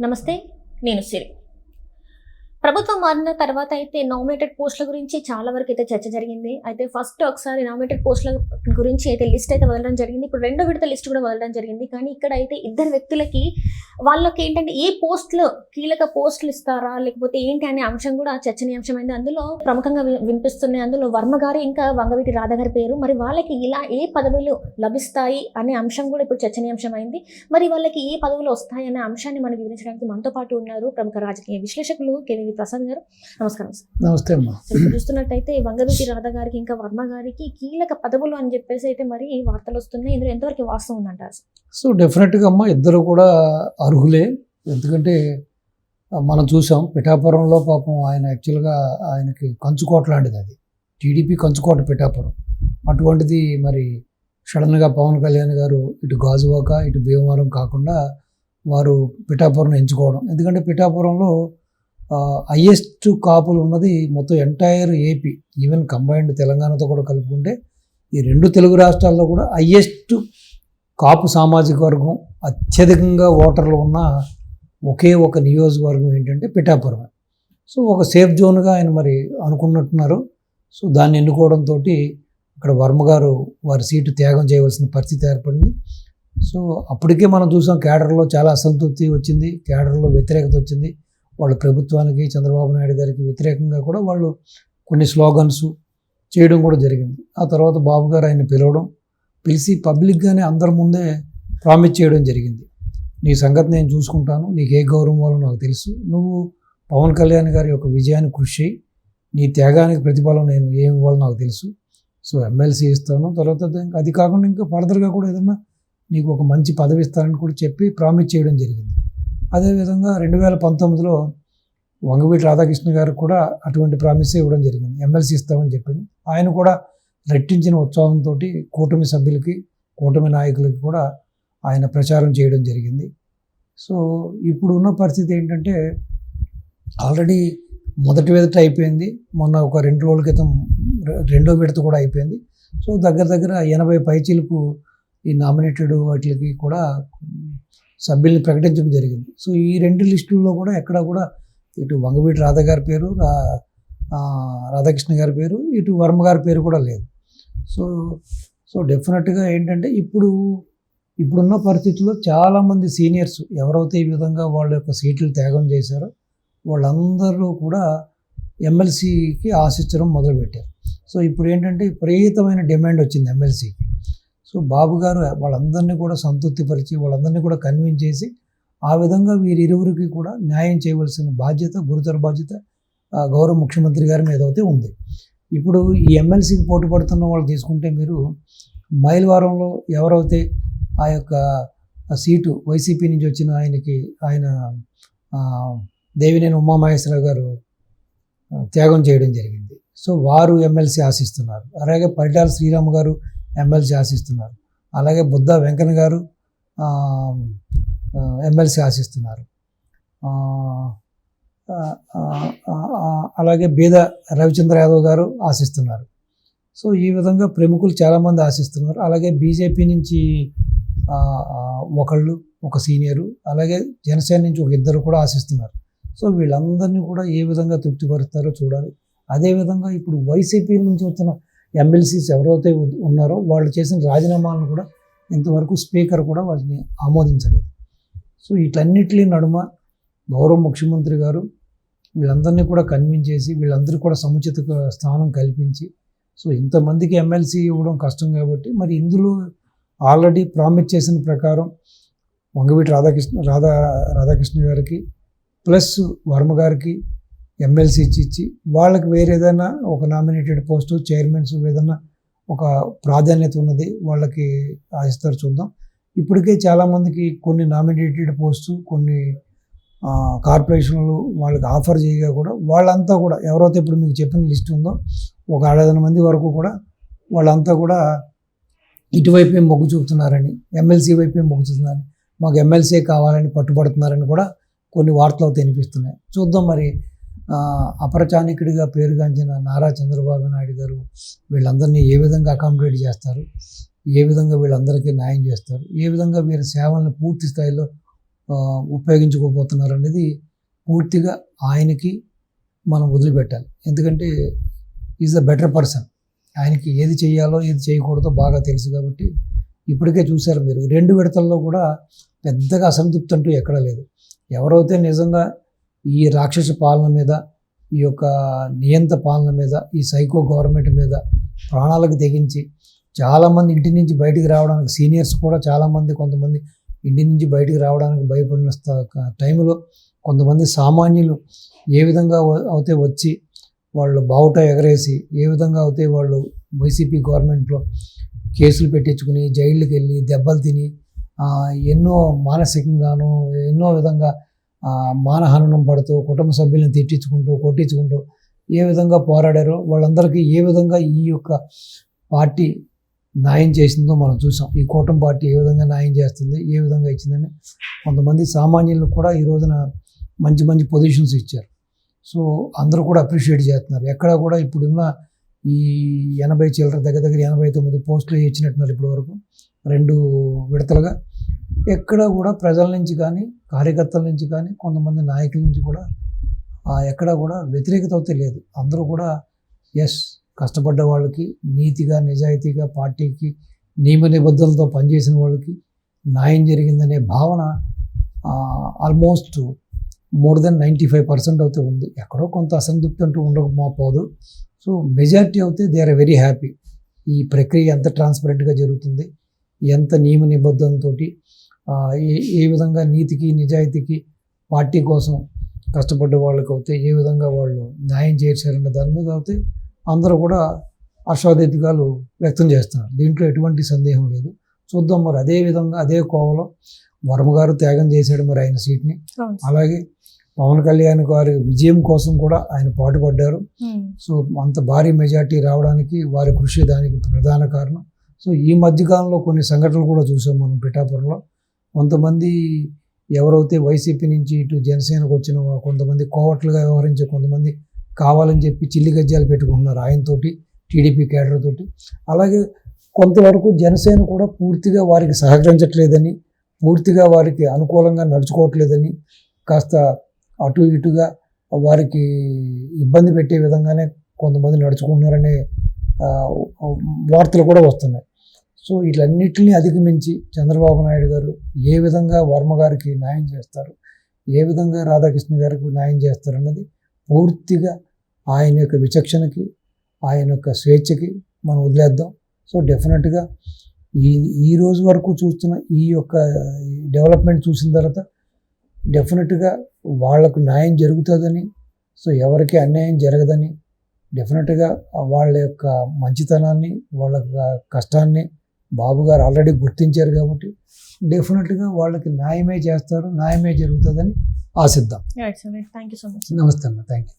నమస్తే నేను సిరి. ప్రభుత్వం మారిన తర్వాత అయితే నామినేటెడ్ పోస్టుల గురించి చాలా వరకు అయితే చర్చ జరిగింది. అయితే ఫస్ట్ ఒకసారి నామినేటెడ్ పోస్టుల గురించి అయితే లిస్ట్ అయితే వదలడం జరిగింది. ఇప్పుడు రెండో విడత లిస్ట్ కూడా వదలడం జరిగింది. కానీ ఇక్కడ అయితే ఇద్దరు వ్యక్తులకి వాళ్ళకి ఏంటంటే ఏ పోస్టులు కీలక పోస్టులు ఇస్తారా? లేకపోతే ఏంటి అనే అంశం కూడా చర్చనీయాంశమైంది. అందులో ప్రముఖంగా వి- వినిపిస్తున్నాయి. అందులో వర్మ గారు ఇంకా వంగవీటి రాధ గారి పేరు. మరి వాళ్ళకి ఇలా ఏ పదవులు లభిస్తాయి అనే అంశం కూడా ఇప్పుడు చర్చనీయాంశమైంది. మరి వాళ్ళకి ఏ పదవులు వస్తాయి అనే అంశాన్ని మనం వివరించడానికి మనతో పాటు ఉన్నారు ప్రముఖ రాజకీయ విశ్లేషకులు కెవి ప్రసాద్ గారు. నమస్కారం నమస్తే అమ్మా. ఇప్పుడు చూస్తున్నట్టయితే వంగవీటి రాధ గారికి ఇంకా వర్మ గారికి కీలక పదవులు అని చెప్పేసి అయితే మరి వార్తలు వస్తున్నాయి. ఇందులో ఎంతవరకు వాస్తవం ఉందంటారు సార్? సో డెఫినెట్గా అమ్మ ఇద్దరు కూడా అర్హులే. ఎందుకంటే మనం చూసాం పిఠాపురంలో పాపం ఆయన యాక్చువల్గా ఆయనకి కంచుకోట లాంటిది అది. టీడీపీ కంచుకోట పిఠాపురం. అటువంటిది మరి సడన్గా పవన్ కళ్యాణ్ గారు ఇటు గాజువాక ఇటు భీమవరం కాకుండా వారు పిఠాపురం ఎంచుకోవడం. ఎందుకంటే పిఠాపురంలో హయ్యెస్ట్ కాపులు ఉన్నది మొత్తం ఎంటైర్ ఏపీ ఈవెన్ కంబైన్డ్ తెలంగాణతో కూడా కలుపుకుంటే ఈ రెండు తెలుగు రాష్ట్రాల్లో కూడా హయ్యెస్ట్ కాపు సామాజిక వర్గం అత్యధికంగా ఓటర్లు ఉన్న ఒకే ఒక నియోజకవర్గం ఏంటంటే పిఠాపురం సో ఒక సేఫ్ జోన్గా ఆయన మరి అనుకున్నట్టున్నారు. సో దాన్ని ఎన్నుకోవడంతో ఇక్కడ వర్మ గారు వారి సీటు త్యాగం చేయవలసిన పరిస్థితి ఏర్పడింది. సో అప్పటికే మనం చూసాం కేడర్లో చాలా అసంతృప్తి వచ్చింది కేడర్లో వ్యతిరేకత వచ్చింది. వాళ్ళ ప్రభుత్వానికి చంద్రబాబు నాయుడు గారికి వ్యతిరేకంగా కూడా వాళ్ళు కొన్ని స్లోగన్స్ చేయడం కూడా జరిగింది. ఆ తర్వాత బాబు గారు ఆయన పిలవడం పిలిచి పబ్లిక్గానే అందరి ముందే ప్రామిస్ చేయడం జరిగింది. నీ సంగతి నేను చూసుకుంటాను నీకు ఏ గౌరవం ఇవ్వాలో నాకు తెలుసు. నువ్వు పవన్ కళ్యాణ్ గారి యొక్క విజయాన్ని కృషి చేయి. నీ త్యాగానికి ప్రతిఫలం నేను ఏమి ఇవ్వాలో నాకు తెలుసు. సో ఎమ్మెల్సీ ఇస్తాను. తర్వాత ఇంకా అది కాకుండా ఇంకా ఫర్దర్గా కూడా ఏదన్నా నీకు ఒక మంచి పదవి ఇస్తానని కూడా చెప్పి ప్రామిస్ చేయడం జరిగింది. అదేవిధంగా రెండు వేల పంతొమ్మిదిలో వంగవీటి రాధాకృష్ణ గారికి కూడా అటువంటి ప్రామిసే ఇవ్వడం జరిగింది. ఎమ్మెల్సీ ఇస్తామని చెప్పింది. ఆయన కూడా రెట్టించిన ఉత్సాహంతో కూటమి సభ్యులకి కూటమి నాయకులకి కూడా ఆయన ప్రచారం చేయడం జరిగింది. సో ఇప్పుడు ఉన్న పరిస్థితి ఏంటంటే ఆల్రెడీ మొదటి విడత అయిపోయింది. మొన్న ఒక రెండు రోజుల క్రితం రె- రెండో విడత కూడా అయిపోయింది. సో దగ్గర దగ్గర ఎనభై పైచీలకు ఈ నామినేటెడ్ వాటికి కూడా సభ్యుల్ని ప్రకటించడం జరిగింది. సో ఈ రెండు లిస్టుల్లో కూడా ఎక్కడ కూడా ఇటు వంగవీటి రాధా గారి పేరు రాధాకృష్ణ గారి పేరు ఇటు వర్మ గారి పేరు కూడా లేదు. సో సో డెఫినెట్గా ఏంటంటే ఇప్పుడు ఇప్పుడున్న పరిస్థితుల్లో చాలామంది సీనియర్స్ ఎవరైతే ఈ విధంగా వాళ్ళ యొక్క సీట్లు త్యాగం చేశారో వాళ్ళందరూ కూడా ఎమ్మెల్సీకి ఆశించడం మొదలుపెట్టారు. సో ఇప్పుడు ఏంటంటే విపరీతమైన డిమాండ్ వచ్చింది ఎమ్మెల్సీకి. సో బాబు గారు వాళ్ళందరినీ కూడా సంతృప్తిపరిచి వాళ్ళందరినీ కూడా కన్విన్స్ చేసి ఆ విధంగా వీరిరువురికి కూడా న్యాయం చేయవలసిన బాధ్యత గురుతర బాధ్యత గౌరవ ముఖ్యమంత్రి గారి మీద అయితే ఉంది. ఇప్పుడు ఈ ఎమ్మెల్సీకి పోటీ పడుతున్న వాళ్ళు తీసుకుంటే మీరు మైల్వారంలో ఎవరైతే ఆ యొక్క సీటు వైసీపీ నుంచి వచ్చిన ఆయనకి ఆయన దేవినేని ఉమామహేశ్వరరావు గారు త్యాగం చేయడం జరిగింది. సో వారు ఎమ్మెల్సీ ఆశిస్తున్నారు. అలాగే పరిటాల శ్రీరామ్ గారు ఎమ్మెల్సీ ఆశిస్తున్నారు. అలాగే బుద్ధ వెంకన్న గారు ఎమ్మెల్సీ ఆశిస్తున్నారు. అలాగే బీద రవిచంద్ర యాదవ్ గారు ఆశిస్తున్నారు. సో ఈ విధంగా ప్రముఖులు చాలామంది ఆశిస్తున్నారు. అలాగే బీజేపీ నుంచి ఒకళ్ళు ఒక సీనియరు అలాగే జనసేన నుంచి ఒక ఇద్దరు కూడా ఆశిస్తున్నారు. సో వీళ్ళందరినీ కూడా ఏ విధంగా తృప్తిపరుస్తారో చూడాలి. అదేవిధంగా ఇప్పుడు వైసీపీ నుంచి వచ్చిన ఎమ్మెల్సీస్ ఎవరైతే ఉన్నారో వాళ్ళు చేసిన రాజీనామాలను కూడా ఇంతవరకు స్పీకర్ కూడా వాటిని ఆమోదించలేదు. సో వీటన్నిటి నడుమ గౌరవ ముఖ్యమంత్రి గారు వీళ్ళందరినీ కూడా కన్విన్స్ చేసి వీళ్ళందరికీ కూడా సముచిత స్థానం కల్పించి సో ఇంతమందికి ఎమ్మెల్సీ ఇవ్వడం కష్టం కాబట్టి మరి ఇందులో ఆల్రెడీ ప్రామిస్ చేసిన ప్రకారం వంగవీటి రాధాకృష్ణ రాధా రాధాకృష్ణ గారికి ప్లస్ వర్మ గారికి ఎమ్మెల్సీ ఇచ్చి ఇచ్చి వాళ్ళకి వేరే ఏదైనా ఒక నామినేటెడ్ పోస్టు చైర్మన్స్ ఏదైనా ఒక ప్రాధాన్యత ఉన్నది వాళ్ళకి ఆశిస్తారు చూద్దాం. ఇప్పటికే చాలామందికి కొన్ని నామినేటెడ్ పోస్టు కొన్ని కార్పొరేషన్లు వాళ్ళకి ఆఫర్ చేయగా కూడా వాళ్ళంతా కూడా ఎవరైతే ఇప్పుడు మీకు చెప్పిన లిస్ట్ ఉందో ఒక ఆరేదన మంది వరకు కూడా వాళ్ళంతా కూడా ఇటువైపే మొగ్గు చూపుతున్నారని ఎమ్మెల్సీ వైపే మొగ్గు చూపుతున్నారని మాకు ఎమ్మెల్సీ కావాలని పట్టుబడుతున్నారని కూడా కొన్ని వార్తలు అయితే వినిపిస్తున్నాయి. చూద్దాం మరి అపరచానికుడిగా పేరుగాంచిన నారా చంద్రబాబు నాయుడు గారు వీళ్ళందరినీ ఏ విధంగా అకామిడేట్ చేస్తారు? ఏ విధంగా వీళ్ళందరికీ న్యాయం చేస్తారు? ఏ విధంగా వీరి సేవలను పూర్తి స్థాయిలో ఉపయోగించుకోబోతున్నారు అనేది పూర్తిగా ఆయనకి మనం వదిలిపెట్టాలి. ఎందుకంటే ఈజ్ ద బెటర్ పర్సన్ ఆయనకి ఏది చేయాలో ఏది చేయకూడదో బాగా తెలుసు కాబట్టి ఇప్పటికే చూశారు మీరు. రెండు విడతల్లో కూడా పెద్దగా అసంతృప్తి అంటూ ఎక్కడా లేదు. ఎవరైతే నిజంగా ఈ రాక్షస పాలన మీద ఈ యొక్క నియంత పాలన మీద ఈ సైకో గవర్నమెంట్ మీద ప్రాణాలకు తెగించి చాలామంది ఇంటి నుంచి బయటికి రావడానికి సీనియర్స్ కూడా చాలామంది కొంతమంది ఇంటి నుంచి బయటికి రావడానికి భయపడిన టైంలో కొంతమంది సామాన్యులు ఏ విధంగా అయితే వచ్చి వాళ్ళు బావుట ఎగరేసి ఏ విధంగా అయితే వాళ్ళు వైసీపీ గవర్నమెంట్లో కేసులు పెట్టించుకుని జైళ్ళకి వెళ్ళి దెబ్బలు తిని ఎన్నో మానసికంగాను ఎన్నో విధంగా మానహననం పడుతూ కుటుంబ సభ్యులను తిట్టించుకుంటూ కొట్టించుకుంటూ ఏ విధంగా పోరాడారో వాళ్ళందరికీ ఏ విధంగా ఈ యొక్క పార్టీ న్యాయం చేసిందో మనం చూసాం. ఈ కూటమి పార్టీ ఏ విధంగా న్యాయం చేస్తుంది ఏ విధంగా ఇచ్చిందని కొంతమంది సామాన్యులకు కూడా ఈ రోజున మంచి మంచి పొజిషన్స్ ఇచ్చారు. సో అందరూ కూడా అప్రిషియేట్ చేస్తున్నారు. ఎక్కడ కూడా ఇప్పుడున్న ఈ ఎనభై చిల్లర దగ్గర దగ్గర ఎనభై తొమ్మిది పోస్టులు ఇచ్చినట్టున్నారు ఇప్పటి వరకు రెండు విడతలుగా. ఎక్కడ కూడా ప్రజల నుంచి కానీ కార్యకర్తల నుంచి కానీ కొంతమంది నాయకుల నుంచి కూడా ఎక్కడ కూడా వ్యతిరేకత అయితే లేదు. అందరూ కూడా ఎస్ కష్టపడ్డ వాళ్ళకి నీతిగా నిజాయితీగా పార్టీకి నియమ నిబద్ధనలతో పనిచేసిన వాళ్ళకి న్యాయం జరిగిందనే భావన almost more than ninety five percent అయితే ఉంది. ఎక్కడో కొంత అసంతృప్తి అంటూ ఉండకపోదు. సో మెజారిటీ అయితే దే ఆర్ వెరీ హ్యాపీ ఈ ప్రక్రియ ఎంత ట్రాన్స్పరెంట్గా జరుగుతుంది? ఎంత నియమ నిబద్ధనతో ఏ ఏ విధంగా నీతికి నిజాయితీకి పార్టీ కోసం కష్టపడ్డ వాళ్ళకి అయితే ఏ విధంగా వాళ్ళు న్యాయం చేశారన్న దాని మీద అయితే అందరూ కూడా హర్షోద్రేకాలు వ్యక్తం చేస్తున్నారు. దీంట్లో ఎటువంటి సందేహం లేదు. చూద్దాం మరి. అదే విధంగా అదే కోవలో వర్మ గారు త్యాగం చేశాడు మరి ఆయన సీట్ని. అలాగే పవన్ కళ్యాణ్ గారి విజయం కోసం కూడా ఆయన పాటుపడ్డారు. సో అంత భారీ మెజార్టీ రావడానికి వారి కృషి దానికి ప్రధాన కారణం. సో ఈ మధ్యకాలంలో కొన్ని సంఘటనలు కూడా చూసాం మనం పిఠాపురంలో. కొంతమంది ఎవరైతే వైసీపీ నుంచి ఇటు జనసేనకు వచ్చిన కొంతమంది కోవట్లుగా వ్యవహరించే కొంతమంది కావాలని చెప్పి చిల్లి గజ్జాలు పెట్టుకుంటున్నారు ఆయనతోటి టీడీపీ కేడర్ తోటి అలాగే కొంతవరకు జనసేన కూడా పూర్తిగా వారికి సహకరించట్లేదని పూర్తిగా వారికి అనుకూలంగా నడుచుకోవట్లేదని కాస్త అటు ఇటుగా వారికి ఇబ్బంది పెట్టే విధంగానే కొంతమంది నడుచుకుంటున్నారనే వార్తలు కూడా వస్తున్నాయి. సో వీటన్నిటిని అధిగమించి చంద్రబాబు నాయుడు గారు ఏ విధంగా వర్మ గారికి న్యాయం చేస్తారు ఏ విధంగా రాధాకృష్ణ గారికి న్యాయం చేస్తారు అన్నది పూర్తిగా ఆయన యొక్క విచక్షణకి ఆయన యొక్క స్వేచ్ఛకి మనం వదిలేద్దాం. సో డెఫినెట్గా ఈ ఈ రోజు వరకు చూస్తున్న ఈ యొక్క డెవలప్మెంట్ చూసిన తర్వాత డెఫినెట్గా వాళ్ళకు న్యాయం జరుగుతుందని సో ఎవరికి అన్యాయం జరగదని డెఫినెట్గా వాళ్ళ యొక్క మంచితనాన్ని వాళ్ళ కష్టాన్ని బాబు గారు ఆల్రెడీ గుర్తించారు కాబట్టి డెఫినెట్గా వాళ్ళకి న్యాయమే చేస్తారు న్యాయమే జరుగుతుందని ఆశిద్దాం. Right sir thank you so much నమస్తే అన్న. Thank you